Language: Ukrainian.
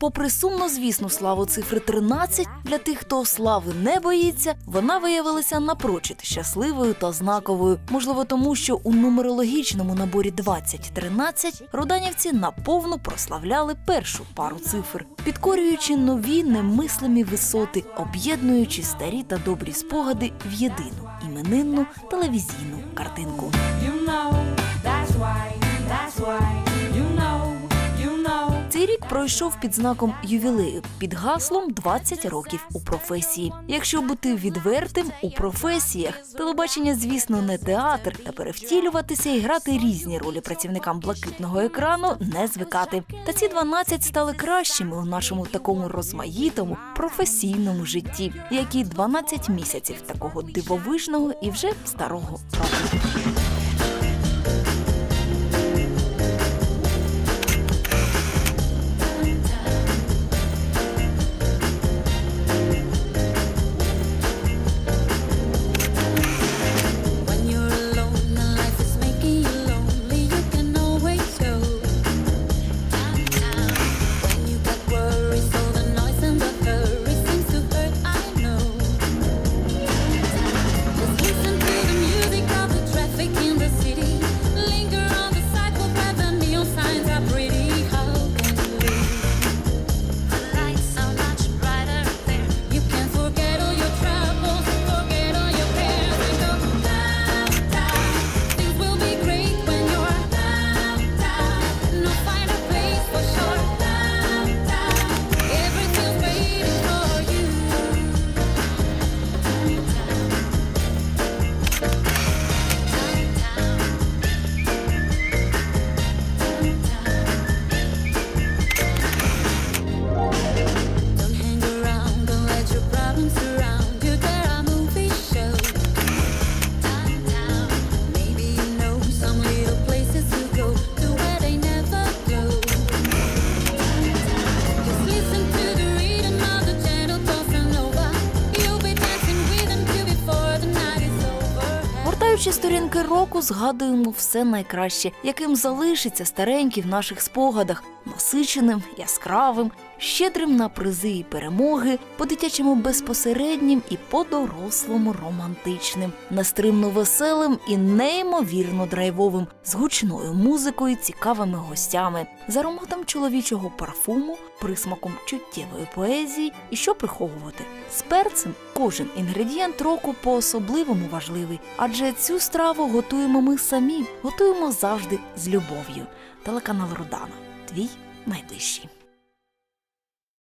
Попри сумно звісну славу цифри 13, для тих, хто слави не боїться, вона виявилася напрочуд щасливою та знаковою. Можливо, тому що у нумерологічному наборі 2013 руданівці наповну прославляли першу пару цифр, підкорюючи нові немислимі висоти, об'єднуючи старі та добрі спогади в єдину іменинну телевізійну картинку. You know, that's why, that's why, рік пройшов під знаком ювілею під гаслом «20 років у професії. Якщо бути відвертим у професіях, телебачення, звісно, не театр, та перевтілюватися і грати різні ролі працівникам блакитного екрану не звикати. Та ці 12 стали кращими у нашому такому розмаїтому професійному житті, як і 12 місяців такого дивовижного і вже старого року. Over. Сторінки року, згадуємо все найкраще, яким залишиться старенький в наших спогадах, насиченим, яскравим, щедрим на призи і перемоги, по-дитячому безпосереднім і по-дорослому романтичним, нестримно веселим і неймовірно драйвовим, з гучною музикою, цікавими гостями, з ароматом чоловічого парфуму, присмаком чуттєвої поезії і що приховувати. З перцем кожен інгредієнт року по-особливому важливий, адже цю страву готуємо ми самі, готуємо завжди з любов'ю. Телеканал Рудана. Твій найближчий.